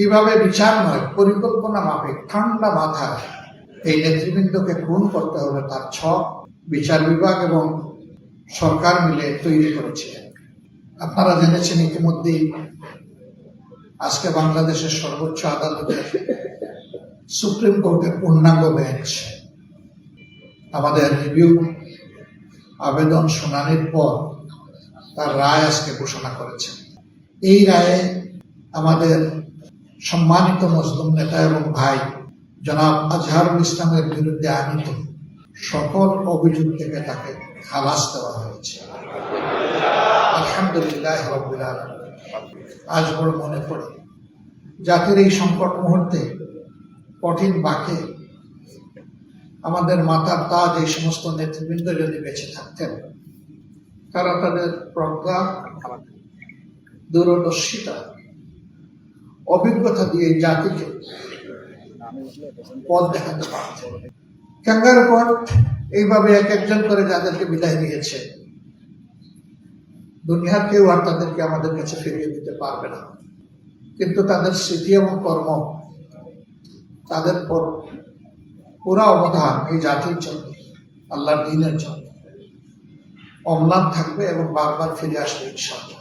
কীভাবে বিচার নয়, পরিকল্পনা মাফিক, ঠান্ডা মাথায়। এই নেতৃবৃন্দকে খুন করতে হবে তার ছক বিচার বিভাগ এবং সরকার মিলে তৈরি করেছে। আপনারা জেনেছেন ইতিমধ্যেই আজকে বাংলাদেশের সর্বোচ্চ আদালতের সুপ্রিম কোর্টের পূর্ণাঙ্গ বেঞ্চ। আমাদের রিভিউ আবেদন শুনানির পর তার রায় আজকে ঘোষণা করেছেন এই রায়ে আমাদের সম্মানিত মুসলিম নেতা এবং ভাই, জনাব আজহারুল ইসলামের বিরুদ্ধে আনিত সকল অভিযোগ থেকে তাকে খালাস দেওয়া হয়েছে আলহামদুলিল্লাহ। আজ বড় মনে পড়ে, জাতির এই সংকট মুহূর্তে কঠিন বাকে আমাদের মাতার তাজ এই সমস্ত নেতৃবৃন্দ যদি বেঁচে থাকতেন, তারা তাদের প্রজ্ঞা, দূরদর্শিতা অভিজ্ঞতা দিয়ে জাতিকে পথ দেখাতে পারতেন ক্যাঙ্গারু কোর্ট এইভাবে এক একজন করে যাদেরকে বিদায় দিয়েছে। দুনিয়ার কেউ আর তাদেরকে আমাদের কাছে ফিরিয়ে দিতে পারবে না। কিন্তু তাদের স্মৃতি এবং কর্ম, তাদের পর পুরা অবদান এই জাতির জন্য, আল্লাহর দিনের জন্য। অম্লান থাকবে এবং বারবার ফিরে আসবে ইনশাআল্লাহ।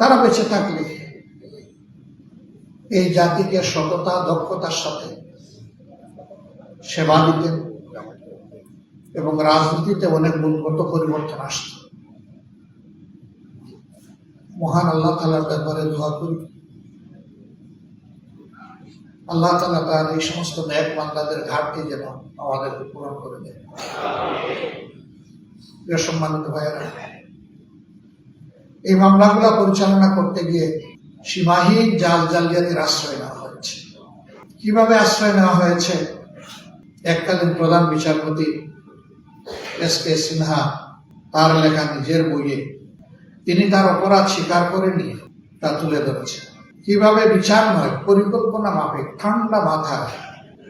তারা বেঁচে থাকলে এই জাতিকে সততা, দক্ষতার সাথে সেবা দিতেন এবং রাজনীতিতে অনেক গুণগত পরিবর্তন আসত মহান আল্লাহ তালার ব্যাপারে দোয়া করি। আল্লাহ তালা তার এই সমস্ত ন্যাক বান্দাদের ঘাটতি যেন আমাদেরকে পূরণ করে দেয় সম্মানিত ভাইয়েরা এই মামলাগুলো পরিচালনা করতে গিয়ে সীমাহীন জাল জালিয়াতির আশ্রয় নেওয়া হয়েছে। কীভাবে আশ্রয় নেওয়া হয়েছে? এককালীন প্রধান বিচারপতি এস কে সিনহা তার লেখা নিজের বইয়ে তিনি তার অপরাধ স্বীকার করেনি তা তুলে ধরেছেন। কীভাবে বিচার নয়, পরিকল্পনা মাফিক, ঠান্ডা মাথায়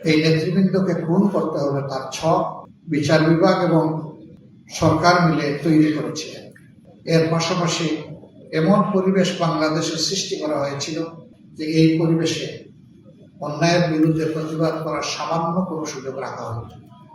এই নেতৃবৃন্দকে খুন করতে হবে তার ছক বিচার বিভাগ এবং সরকার মিলে তৈরি করেছে এর পাশাপাশি এমন পরিবেশ বাংলাদেশে সৃষ্টি করা হয়েছিল যে এই পরিবেশে অন্যায়ের বিরুদ্ধে প্রতিবাদ করার সামান্য কোনো সুযোগ রাখা হতো।